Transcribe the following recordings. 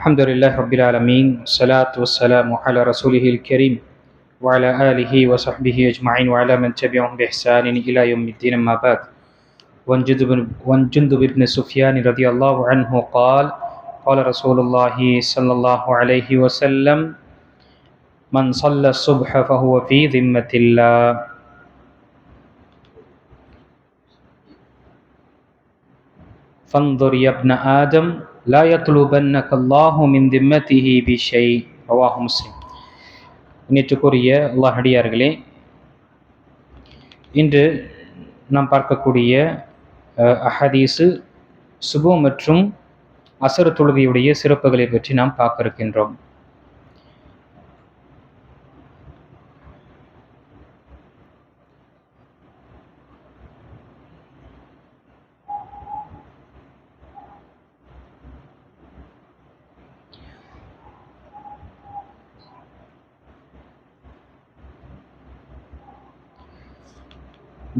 الحمد لله رب العالمين الصلاة والسلام على رسوله الكريم وعلى آله وصحبه أجمعين وعلى من تبعهم بإحسان إلى يوم الدين أما بعد. وعن جندب بن سفيان رضي الله عنه قال قال رسول الله صلى الله عليه وسلم من صلى الصبح فهو في ذمة الله. فانظر يا ابن آدم லா யத்லுபன்னக அல்லாஹு மின் திம்மத்திஹி B shy ரவாஹு முஸ்லிம் நேற்றுக்குரிய அல்லாஹடியார்களே இன்று நாம் பார்க்கக்கூடிய அஹதீசு சுபு மற்றும் அசர தொழுகையுடைய சிறப்புகளை பற்றி நாம் பார்க்க இருக்கின்றோம்.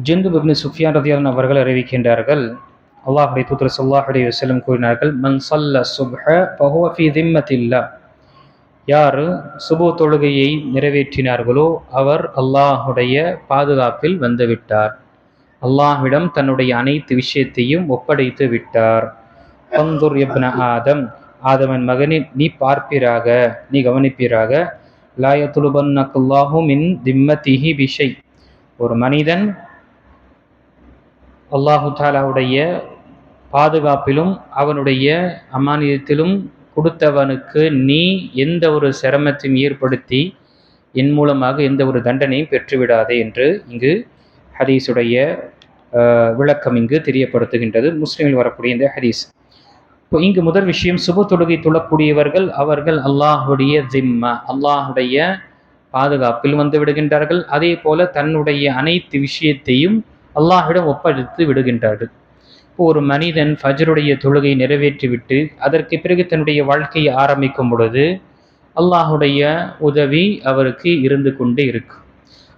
ஜிந்து பிப்னு சுஃபியான் ரதியான் அவர்கள் அறிவிக்கின்றார்கள். அல்லாஹுடைய தூத்தர் ஸல்லல்லாஹு அலைஹி கூறினார்கள் மன் சல்ல சுப்ஹ பஹுவஃபி திம்மத்தில்லா. யார் சுபு தொழுகையை நிறைவேற்றினார்களோ அவர் அல்லாஹுடைய பாதுகாப்பில் வந்துவிட்டார் அல்லாஹ்விடம் தன்னுடைய அனைத்து விஷயத்தையும் ஒப்படைத்து விட்டார். பந்துர் எப்ன ஆதம் ஆதமன் மகனே நீ பார்ப்பீராக நீ கவனிப்பீராக. லாயத்துலுபன்னக்குல்லாஹு மின் திம்மதிஹி பிஷை. ஒரு மனிதன் அல்லாஹு தாலாவுடைய பாதுகாப்பிலும் அவனுடைய அமானியத்திலும் கொடுத்தவனுக்கு நீ எந்த ஒரு சிரமத்தையும் ஏற்படுத்தி என் மூலமாக எந்த ஒரு தண்டனையும் பெற்றுவிடாதே என்று இங்கு ஹதீஸுடைய விளக்கம் இங்கு தெரியப்படுத்துகின்றது. முஸ்லீமில் வரக்கூடிய இந்த ஹதீஸ். இப்போ இங்கு முதல் விஷயம் சுப தொழுகை தொழக்கூடியவர்கள் அவர்கள் அல்லாஹுடைய ஜிம்ம அல்லாஹுடைய பாதுகாப்பில் வந்து விடுகின்றார்கள். அதே போல தன்னுடைய அனைத்து விஷயத்தையும் அல்லாஹிடம் ஒப்படைத்து விடுகின்றார்கள். இப்போ ஒரு மனிதன் ஃபஜ்ருடைய தொழுகை நிறைவேற்றிவிட்டு அதற்கு பிறகு தன்னுடைய வாழ்க்கையை ஆரம்பிக்கும் பொழுது அல்லாஹுடைய உதவி அவருக்கு இருந்து கொண்டே இருக்கும்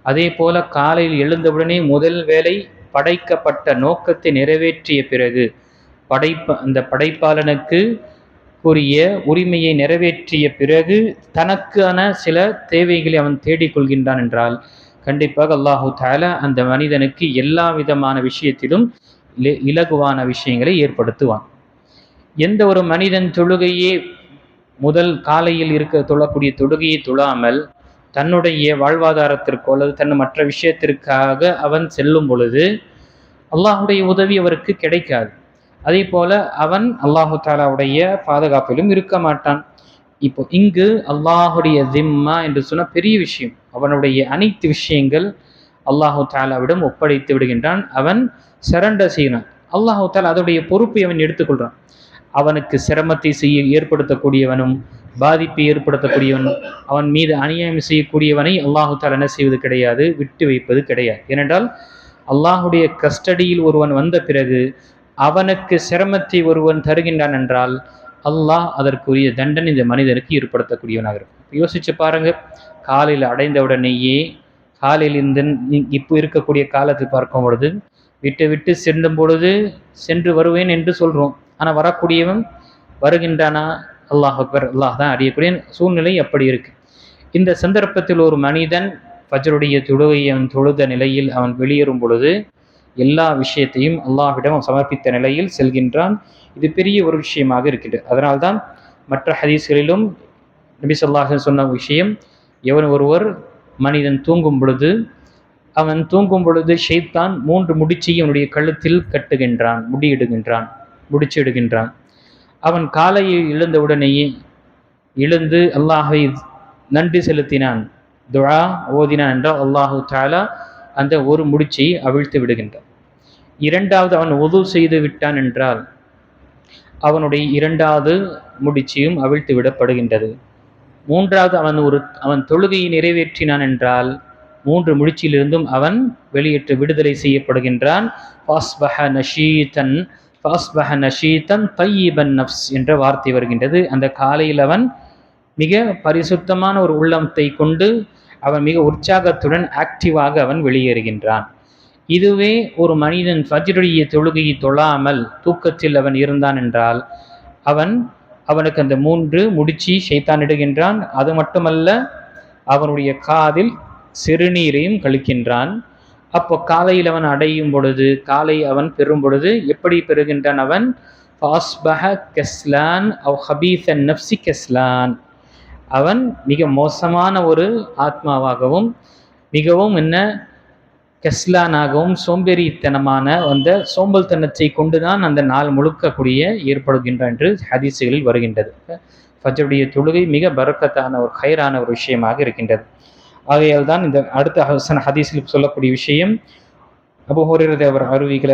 அதே போல காலையில் எழுந்தவுடனே முதல் வேலை படைக்கப்பட்ட நோக்கத்தை நிறைவேற்றிய பிறகு படைப்ப அந்த படைப்பாளனுக்கு கூறிய உரிமையை நிறைவேற்றிய பிறகு தனக்கான சில தேவைகளை அவன் தேடிக்கொள்கின்றான் என்றால் கண்டிப்பாக அல்லாஹு தாலா அந்த மனிதனுக்கு எல்லா விதமான விஷயத்திலும் இல- இலகுவான விஷயங்களை ஏற்படுத்துவான். எந்த ஒரு மனிதன் தொழுகையே முதல் காலையில் இருக்க தொழக்கூடிய தொழுகையை தொழாமல் தன்னுடைய வாழ்வாதாரத்திற்கோ அல்லது தன் மற்ற விஷயத்திற்காக அவன் செல்லும் பொழுது அல்லாஹுடைய உதவி அவருக்கு கிடைக்காது. அதே போல அவன் அல்லாஹு தாலாவுடைய பாதுகாப்பிலும் இருக்க மாட்டான். இப்போ இங்கு அல்லாஹுடைய ஜிம்மா என்று சொன்ன பெரிய விஷயம். அவனுடைய அனைத்து விஷயங்கள் அல்லாஹு தாலாவிடம் ஒப்படைத்து விடுகின்றான். அவன் சரண்டர் செய்கிறான். அல்லாஹு தாலா அதோடைய பொறுப்பை அவன் எடுத்துக்கொள்கிறான். அவனுக்கு சிரமத்தை செய்ய ஏற்படுத்தக்கூடியவனும் பாதிப்பை ஏற்படுத்தக்கூடியவனும் அவன் மீது அநியாயம் செய்யக்கூடியவனை அல்லாஹு தாலா என்ன செய்வது கிடையாது விட்டு வைப்பது கிடையாது. ஏனென்றால் அல்லாஹுடைய கஸ்டடியில் ஒருவன் வந்த பிறகு அவனுக்கு சிரமத்தை ஒருவன் தருகின்றான் என்றால் அல்லாஹ் அதற்குரிய தண்டனை இந்த மனிதனுக்கு ஏற்படுத்தக்கூடியவனாக இருக்கும். யோசிச்சு பாருங்க காலையில் அடைந்தவுடனேயே காலையில் இந்த இப்போ இருக்கக்கூடிய காலத்தை பார்க்கும் பொழுது விட்டு விட்டு செல்லும் பொழுது சென்று வருவேன் என்று சொல்கிறோம் ஆனால் வரக்கூடியவன் வருகின்றானா? அல்லாஹ் அக்பர் அல்லாஹ் தான் அறியக்கூடிய சூழ்நிலை அப்படி இருக்கு. இந்த சந்தர்ப்பத்தில் ஒரு மனிதன் பஜருடைய தொழுகையை அவன் தொழுத நிலையில் அவன் வெளியேறும் பொழுது எல்லா விஷயத்தையும் அல்லாஹ்விடம் சமர்ப்பித்த நிலையில் செல்கின்றான். இது பெரிய ஒரு விஷயமாக இருக்கின்றது அதனால்தான் மற்ற ஹதீஸ்களிலும் நபி சொல்லாஹன் சொன்ன விஷயம் எவன் ஒருவர் மனிதன் தூங்கும் பொழுது அவன் தூங்கும் பொழுது ஷெய்தான் மூன்று முடிச்சையும் அவனுடைய கழுத்தில் கட்டுகின்றான் முடியிடுகின்றான் முடிச்சிடுகின்றான். அவன் காலையை எழுந்தவுடனேயே எழுந்து அல்லாஹை நன்றி செலுத்தினான் துழா ஓதினான் என்றால் அல்லாஹு தாலா அந்த ஒரு முடிச்சை அவிழ்த்து விடுகின்றான். இரண்டாவது அவன் ஒது செய்து விட்டான் என்றால் அவனுடைய இரண்டாவது முடிச்சியும் அவிழ்த்து விடப்படுகின்றது. மூன்றாவது அவன் ஒரு அவன் தொழுகையை நிறைவேற்றினான் என்றால் மூன்று முடிச்சிலிருந்தும் அவன் வெளியேற்று விடுதலை செய்யப்படுகின்றான். ஃபாஸ்பஹ நஷீதன் ஃபாஸ்பஹ நஷீதன் தையிபன் நஃப்ஸ் என்ற வார்த்தை வருகின்றது. அந்த காலையில் அவன் மிக பரிசுத்தமான ஒரு உள்ளத்தை கொண்டு அவன் மிக உற்சாகத்துடன் ஆக்டிவாக அவன் வெளியேறுகின்றான். இதுவே ஒரு மனிதன் ஃபஜ்ருடைய தொழுகையை தொழாமல் தூக்கத்தில் அவன் இருந்தான் என்றால் அவன் அவனுக்கு அந்த மூன்று முடிச்சு ஷைத்தான் இடுகின்றான். அது மட்டுமல்ல அவனுடைய காதில் சிறுநீரையும் கழிக்கின்றான். அப்போ காலையில் அவன் அடையும் பொழுது காலை அவன் பெறும் பொழுது எப்படி பெறுகின்றான் அவன்? ஃபாஸ்பஹ கெஸ்லான் அவ் ஹபீசன் நப்சி கெஸ்லான். அவன் மிக மோசமான ஒரு ஆத்மாவாகவும் மிகவும் என்ன கெஸ்லானாகவும் சோம்பேறித்தனமான அந்த சோம்பல்தனத்தை கொண்டுதான் அந்த நாள் முழுக்கக்கூடிய ஏற்படுகின்ற என்று ஹதீசுகளில் வருகின்றது. ஃபஜருடைய தொழுகை மிக பரக்கத்தான ஒரு ஹைரான ஒரு விஷயமாக இருக்கின்றது. ஆகையால் தான் இந்த அடுத்த ஹசன் ஹதீஸில் சொல்லக்கூடிய விஷயம் அபு ஹுரைரது அவர் அறிவிக்கிற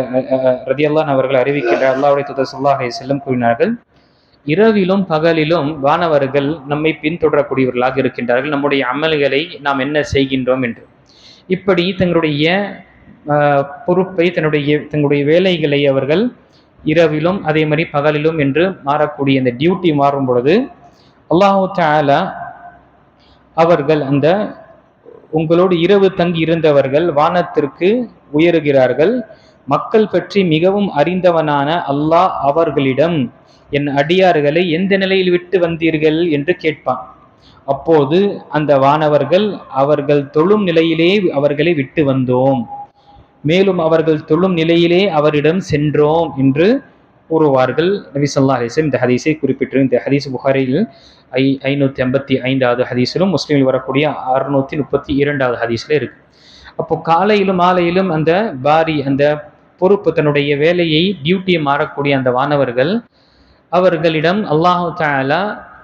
ரதியல்லான் அவர்கள் அறிவிக்கின்ற அல்லாவுடைய துதர் சொல்லாஹை செல்லம் கூறினார்கள் இரவிலும் பகலிலும் வானவர்கள் நம்மை பின்தொடரக்கூடியவர்களாக இருக்கின்றார்கள். நம்முடைய அமல்களை நாம் என்ன செய்கின்றோம் என்று. இப்படி தங்களுடைய பொறுப்பை தன்னுடைய தங்களுடைய வேலைகளை அவர்கள் இரவிலும் அதே மாதிரி பகலிலும் என்று மாறக்கூடிய இந்த டியூட்டி மாறும் பொழுது அல்லாஹு தாலா அவர்கள் அந்த உங்களோடு இரவு தங்கி இருந்தவர்கள் வானத்திற்கு உயருகிறார்கள். மக்கள் பற்றி மிகவும் அறிந்தவனான அல்லாஹ் அவர்களிடம் என் அடியார்களை எந்த நிலையில் விட்டு வந்தீர்கள்? என்று கேட்பான். அப்போது அந்த வானவர்கள் அவர்கள் தொழும் நிலையிலே அவர்களை விட்டு வந்தோம். மேலும் அவர்கள் தொழும் நிலையிலே அவரிடம் சென்றோம் என்று கூறுவார்கள். நபிசல்லா ஸல்லல்லாஹு இந்த ஹதீஸை குறிப்பிட்டு இந்த ஹதீஸ் புகாரில் ஐ ஐநூற்றி ஐம்பத்தி ஐந்தாவது ஹதீஸிலும் முஸ்லீமில் வரக்கூடிய அறுநூற்றி முப்பத்தி இரண்டாவது ஹதீஸில் இருக்குது அப்போ காலையிலும் மாலையிலும் அந்த பாரி அந்த பொறுப்பு தன்னுடைய வேலையை டியூட்டியை மாறக்கூடிய அந்த வானவர்கள் அவர்களிடம் அல்லாஹு தாலா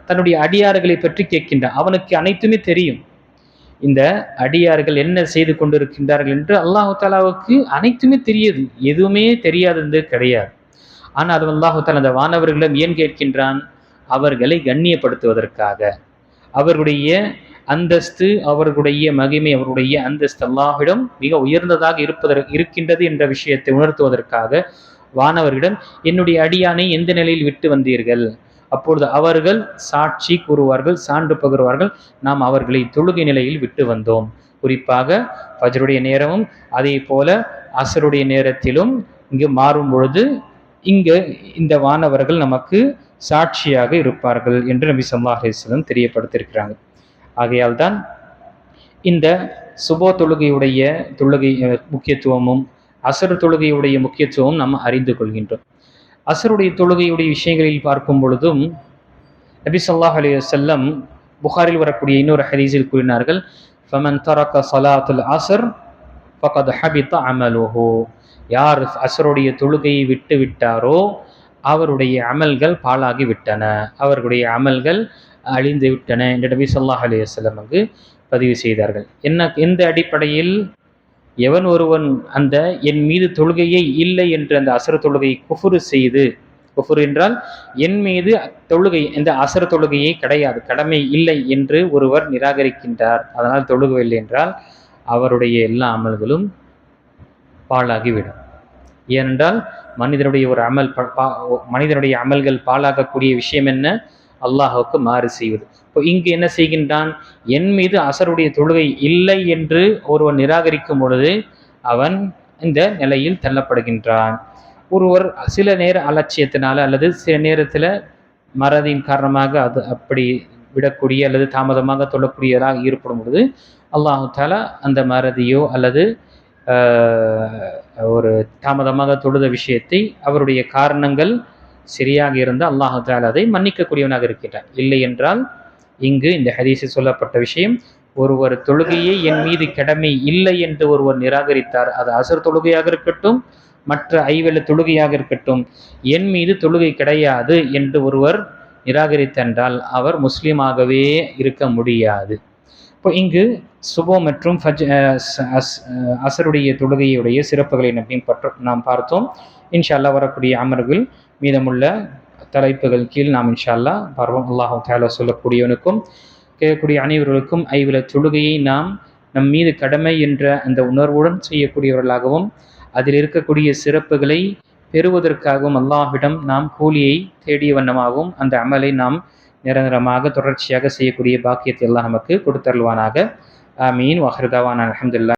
தன்னுடைய அடியார்களை பற்றி கேட்கின்றான் அவனுக்கு அனைத்துமே தெரியும். இந்த அடியார்கள் என்ன செய்து கொண்டிருக்கின்றார்கள் என்று அல்லாஹு தாலாவுக்கு அனைத்துமே தெரியுது. எதுவுமே தெரியாதது கிடையாது. ஆனால் அது அல்லாஹு தாலா அந்த வானவர்களிடம் ஏன் கேட்கின்றான்? அவர்களை கண்ணியப்படுத்துவதற்காக. அவர்களுடைய அந்தஸ்து அவர்களுடைய மகிமை அவருடைய அந்தஸ்து அல்லாஹிடம் மிக உயர்ந்ததாக இருப்பதற்கு இருக்கின்றது என்ற விஷயத்தை உணர்த்துவதற்காக வானவர்களிடம் என்னுடைய அடியானை எந்த நிலையில் விட்டு வந்தீர்கள்? அப்பொழுது அவர்கள் சாட்சி கூறுவார்கள் சான்று பகிர்வார்கள். நாம் அவர்களை தொழுகை நிலையில் விட்டு வந்தோம். குறிப்பாக பஜருடைய நேரமும் அதே போல அசருடைய நேரத்திலும் இங்கு மாறும் பொழுது இங்கு இந்த வானவர்கள் நமக்கு சாட்சியாக இருப்பார்கள் என்று நபி ஸல்லல்லாஹு அலைஹி தெரியப்படுத்தியிருக்கிறாங்க. ஆகையால் தான் இந்த சுபோ தொழுகையுடைய தொழுகை முக்கியத்துவமும் அசர் தொழுகையுடைய முக்கியத்துவமும் நாம் அறிந்து கொள்கின்றோம். அசருடைய தொழுகையுடைய விஷயங்களில் பார்க்கும் பொழுதும் நபி சொல்லாஹ் அலி வல்லம் புகாரில் வரக்கூடிய இன்னொரு ஹதீஸில் கூறினார்கள் ஃபமன் தரக்க சலாத்துல் அசர் ஃபகத் ஹபித்த அமலோஹோ. யார் அசருடைய தொழுகையை விட்டு விட்டாரோ அவருடைய அமல்கள் பாலாகிவிட்டன அவர்களுடைய அமல்கள் அழிந்து விட்டன என்று நபி சொல்லாஹ் அலைஹி அங்கு பதிவு செய்தார்கள். என்ன எந்த அடிப்படையில்? எவன் ஒருவன் அந்த என் மீது தொழுகையே இல்லை என்று அந்த அசர தொழுகையை குஃபுரு செய்து குஃபுர் என்றால் என் மீது தொழுகை இந்த அசர தொழுகையே கிடையாது கடமை இல்லை என்று ஒருவர் நிராகரிக்கின்றார். அதனால் தொழுகவில்லை என்றால் அவருடைய எல்லா அமல்களும் பாழாகிவிடும். ஏனென்றால் மனிதனுடைய ஒரு அமல் ப- பா- மனிதனுடைய அமல்கள் பாழாகக்கூடிய விஷயம் என்ன? அல்லாஹுக்கு மாறு செய்வது. இப்போ இங்கு என்ன செய்கின்றான்? என் மீது அசருடைய தொழுகை இல்லை என்று ஒருவன் நிராகரிக்கும் பொழுது அவன் இந்த நிலையில் தள்ளப்படுகின்றான். ஒருவர் சில நேர அலட்சியத்தினால அல்லது சில நேரத்தில் மறதியின் காரணமாக அது அப்படி விடக்கூடிய அல்லது தாமதமாக தொழக்கூடியதாக ஏற்படும் பொழுது அல்லாஹு தாலா அந்த மறதியோ அல்லது ஒரு தாமதமாக தொழுத விஷயத்தை அவருடைய காரணங்கள் சரியாக இருந்தால் அல்லாஹு அதை மன்னிக்கக்கூடியவனாக இருக்கின்றான். இல்லை என்றால் இங்கு இந்த ஹதீஸில் சொல்லப்பட்ட விஷயம் ஒருவர் தொழுகையே என் மீது கடமை இல்லை என்று ஒருவர் நிராகரித்தார் அது அசர் தொழுகையாக இருக்கட்டும் மற்ற ஐவெள தொழுகையாக இருக்கட்டும் என் மீது தொழுகை கிடையாது என்று ஒருவர் நிராகரித்தென்றால் அவர் முஸ்லீமாகவே இருக்க முடியாது. இப்போ இங்கு சுபோ மற்றும் ஃபஜ் அஸ்- அசருடைய தொழுகையுடைய சிறப்புகளை நாம் பற்ற நாம் பார்த்தோம். இன்ஷா அல்லாஹ் வரக்கூடிய அமர்வில் மீதமுள்ள தலைப்புகள் கீழ் நாம் இன்ஷா அல்லாஹ் பார்வோம். அல்லாஹு தாலா சொல்லக்கூடியவனுக்கும் கேட்கக்கூடிய அனைவர்களுக்கும் ஐவில தொழுகையை நாம் நம் மீது கடமை என்ற அந்த உணர்வுடன் செய்யக்கூடியவர்களாகவும் அதில் இருக்கக்கூடிய சிறப்புகளை பெறுவதற்காகவும் அல்லாஹ்விடம் நாம் கூலியை தேடிய வண்ணமாகவும் அந்த அமலை நாம் நிரந்தரமாக தொடர்ச்சியாக செய்யக்கூடிய பாக்கியத்தை எல்லாம் நமக்கு கொடுத்தருள்வானாக. ஆமீன். வஹர்தாவான் அலமதுல்லா